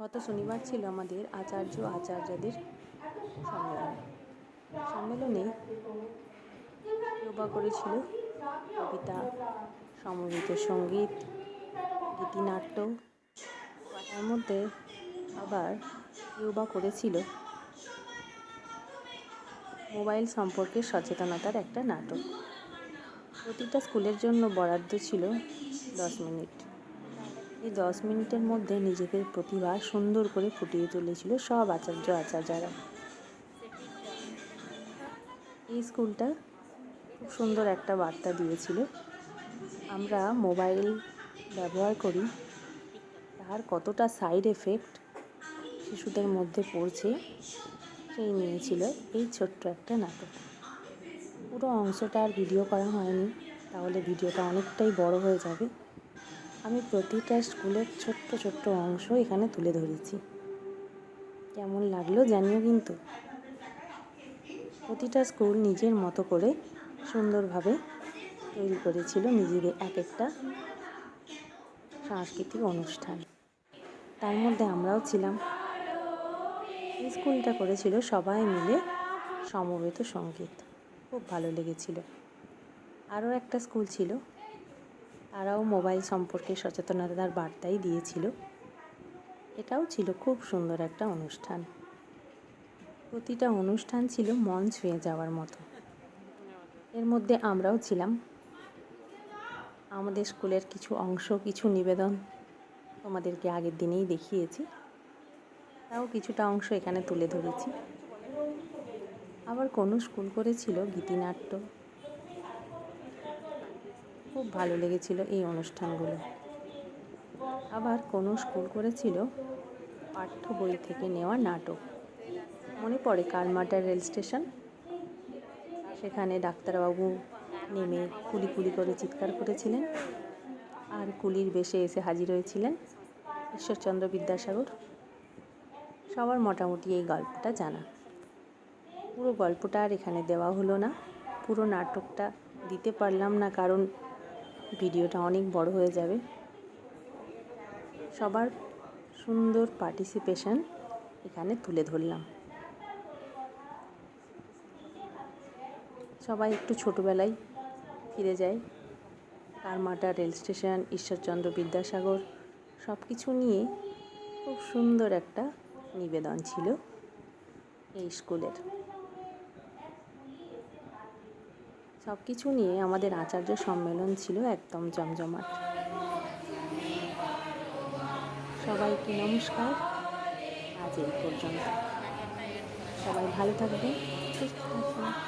গত শনিবার ছিল আমাদের আচার্য আচার্যদের সম্মেলন। সম্মেলনে যোগা করেছিল কবিতা, সমবেত সংগীত, গীতিনাট্য। তার মধ্যে আবার ইয়োগা করেছিল মোবাইল সম্পর্কে সচেতনতার একটা নাটক। প্রতিটা স্কুলের জন্য বরাদ্দ ছিল দশ মিনিট। এই দশ মিনিটের মধ্যে নিজেদের প্রতিভা সুন্দর করে ফুটিয়ে তুলেছিল সব আচার্য আচার্যরা। এই স্কুলটা খুব সুন্দর একটা বার্তা দিয়েছিল। আমরা মোবাইল ব্যবহার করি, তার কতটা সাইড এফেক্ট শিশুদের মধ্যে পড়ছে সেই নিয়েছিল এই ছোট্ট একটা নাটক। পুরো অংশটা আর ভিডিও করা হয়নি, তাহলে ভিডিওটা অনেকটাই বড় হয়ে যাবে। আমি প্রতিটা স্কুলের ছোট্ট ছোট্ট অংশ এখানে তুলে ধরেছি। কেমন লাগল জানিও কিন্তু। প্রতিটা স্কুল নিজের মতো করে সুন্দরভাবে তৈরি করেছিল নিজেদের এক একটা সাংস্কৃতিক অনুষ্ঠান। তার মধ্যে আমরাও ছিলাম। এই স্কুলটা করেছিল সবাই মিলে সমবেত সংগীত খুব ভালো লেগেছিল। আরও একটা স্কুল ছিল তারাও মোবাইল সম্পর্কে সচেতনতার বার্তাই দিয়েছিল। এটাও ছিল খুব সুন্দর একটা অনুষ্ঠান। প্রতিটা অনুষ্ঠান ছিল মন ছুঁয়ে যাওয়ার মতো। এর মধ্যে আমরাও ছিলাম। আমাদের স্কুলের কিছু অংশ, কিছু নিবেদন তোমাদেরকে আগের দিনেই দেখিয়েছি। তাও কিছুটা অংশ এখানে তুলে ধরেছি। আবার কোনো স্কুল করেছিল গীতিনাট্য খুব ভালো লেগেছিল এই অনুষ্ঠানগুলো। আবার কোনো স্কুল করেছিল পাঠ্য বই থেকে নেওয়া নাটক। মনে পড়ে কালমাটার রেল স্টেশন? সেখানে ডাক্তারবাবু নেমে কুলি কুলি করে চিৎকার করেছিলেন আর কুলির বেশে এসে হাজির হয়েছিলেন ঈশ্বরচন্দ্র বিদ্যাসাগর। সবার মোটামুটি এই গল্পটা জানা। পুরো গল্পটা আর এখানে দেওয়া হলো না। পুরো নাটকটা দিতে পারলাম না কারণ ভিডিওটা অনেক বড় হয়ে যাবে। সবার সুন্দর পার্টিসিপেশন এখানে তুলে ধরলাম। সবাই একটু ছোটোবেলায় ফিরে যায়। কারমাটা রেল স্টেশন, ঈশ্বরচন্দ্র বিদ্যাসাগর সব কিছু নিয়ে খুব সুন্দর একটা নিবেদন ছিল এই স্কুলের। সব কিছু নিয়ে আমাদের আচার্য সম্মেলন ছিল একদম জমজমাট। সবাইকে নমস্কার। আজ এই পর্যন্ত। সবাই ভালো থাকবে সুস্থ থাকবেন।